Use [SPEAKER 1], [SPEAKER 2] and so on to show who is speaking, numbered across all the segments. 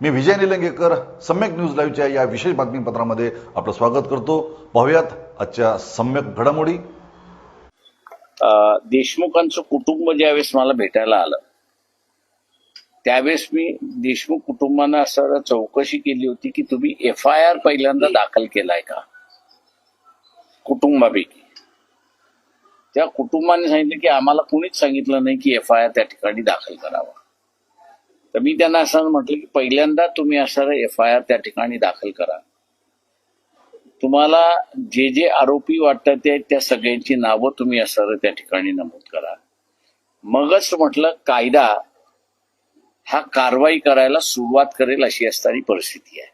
[SPEAKER 1] मी Vijay Nilangekar Samyak news लाईव्हच्या या विशेष बातमीपत्रामध्ये आपलं स्वागत करतो. पाहूयात आजच्या सम्यक घडामोडी.
[SPEAKER 2] देशमुखांचं कुटुंब ज्यावेळेस मला भेटायला आलं त्यावेळेस मी देशमुख कुटुंबानं असं चौकशी केली होती की तुम्ही एफ आय आर पहिल्यांदा दाखल केलाय का? कुटुंबापैकी. त्या कुटुंबाने सांगितलं की आम्हाला कुणीच सांगितलं नाही की एफ आय आर त्या ठिकाणी दाखल करावा. तर मी त्यांना असं म्हटलं की पहिल्यांदा तुम्ही असं एफ आय आर त्या ठिकाणी दाखल करा. तुम्हाला जे जे आरोपी वाटतात ते त्या सगळ्यांची नावं तुम्ही असं त्या ठिकाणी नमूद करा. मगच म्हटलं कायदा हा कारवाई करायला सुरुवात करेल अशी असणारी परिस्थिती आहे.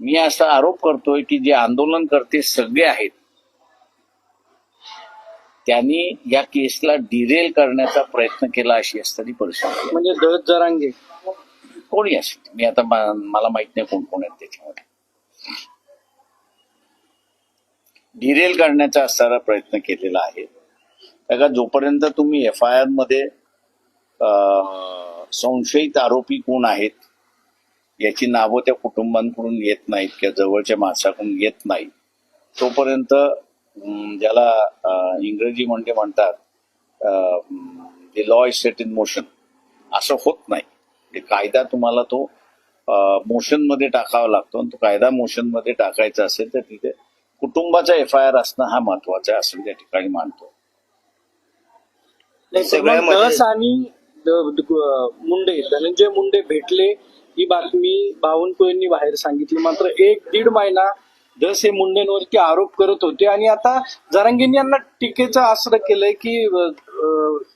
[SPEAKER 2] मी असा आरोप करतोय की जे आंदोलन करते सगळे आहेत त्यांनी या केसला डिरेल करण्याचा प्रयत्न केला अशी असणारी परिस्थिती.
[SPEAKER 3] म्हणजे दळत जरांगे.
[SPEAKER 2] कोणी असेल? मी आता मला माहीत नाही कोण कोण आहेत त्याच्यामध्ये. डिरेल करण्याचा असणारा प्रयत्न केलेला आहे. का जोपर्यंत तुम्ही एफ आय आरमध्ये संशयित आरोपी कोण आहेत याची नावं त्या कुटुंबांकडून येत नाहीत किंवा जवळच्या माणसाकडून येत नाहीत तोपर्यंत ज्याला इंग्रजी म्हणजे म्हणतात the law is set in motion असं होत नाही. ते कायदा तुम्हाला तो मोशनमध्ये टाकावा लागतो आणि तो कायदा मोशनमध्ये टाकायचा असेल तर तिथे कुटुंबाचा एफ आय आर असणं हा महत्त्वाचा आहे असं मी त्या ठिकाणी मानतो.
[SPEAKER 3] आणि मुंडे धनंजय मुंडे भेटले ही बातमी बावनकुळेंनी बाहेर सांगितली. मात्र एक दीड महिना दस हे मुंडेंवरती आरोप करत होते आणि आता जरांगेंनी यांना टीकेचं आश्रय केलंय की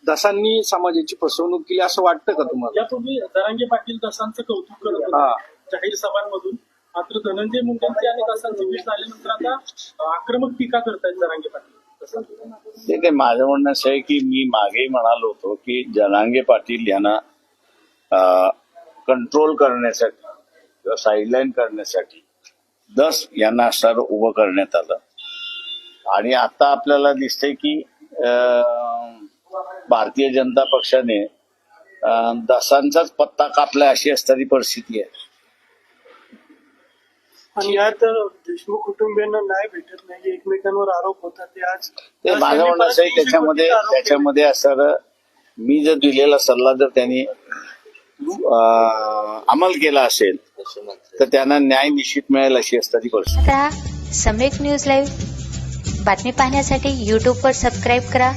[SPEAKER 3] दसांनी समाजाची फसवणूक केली असं वाटतं का तुम्हाला?
[SPEAKER 4] यापूर्वी जरांगे पाटील दसांचं कौतुक करत
[SPEAKER 3] हा.
[SPEAKER 4] होते जाहीर सभांमधून. मात्र धनंजय मुंडेंची आणि दसांची भेट झाल्यानंतर आता आक्रमक टीका करतायत जरांगे पाटील
[SPEAKER 2] ते ते माझं म्हणणं असं आहे की मी मागे म्हणालो होतो की जनांगे पाटील यांना कंट्रोल करण्यासाठी किंवा साईडलाईन करण्यासाठी दस यांना असं उभं करण्यात आलं. आणि आता आपल्याला दिसतंय की भारतीय जनता पक्षाने दसांचाच पत्ता कापलाय अशी असणारी परिस्थिती आहे.
[SPEAKER 4] आणि यात देशमुख कुटुंबियांना न्याय भेटत नाही एकमेकांवर आरोप होतात. ते आज
[SPEAKER 2] ते माझं म्हणणं असं आहे त्याच्यामध्ये त्याच्यामध्ये असं मी जर दिलेला सल्ला जर त्यांनी अंमल केला असेल तर त्यांना न्याय निश्चित मिळेल अशी परिस्थिती.
[SPEAKER 5] आता सम्यक न्यूज लाईव्ह बातमी पाहण्यासाठी यूट्यूबवर सबस्क्राईब करा.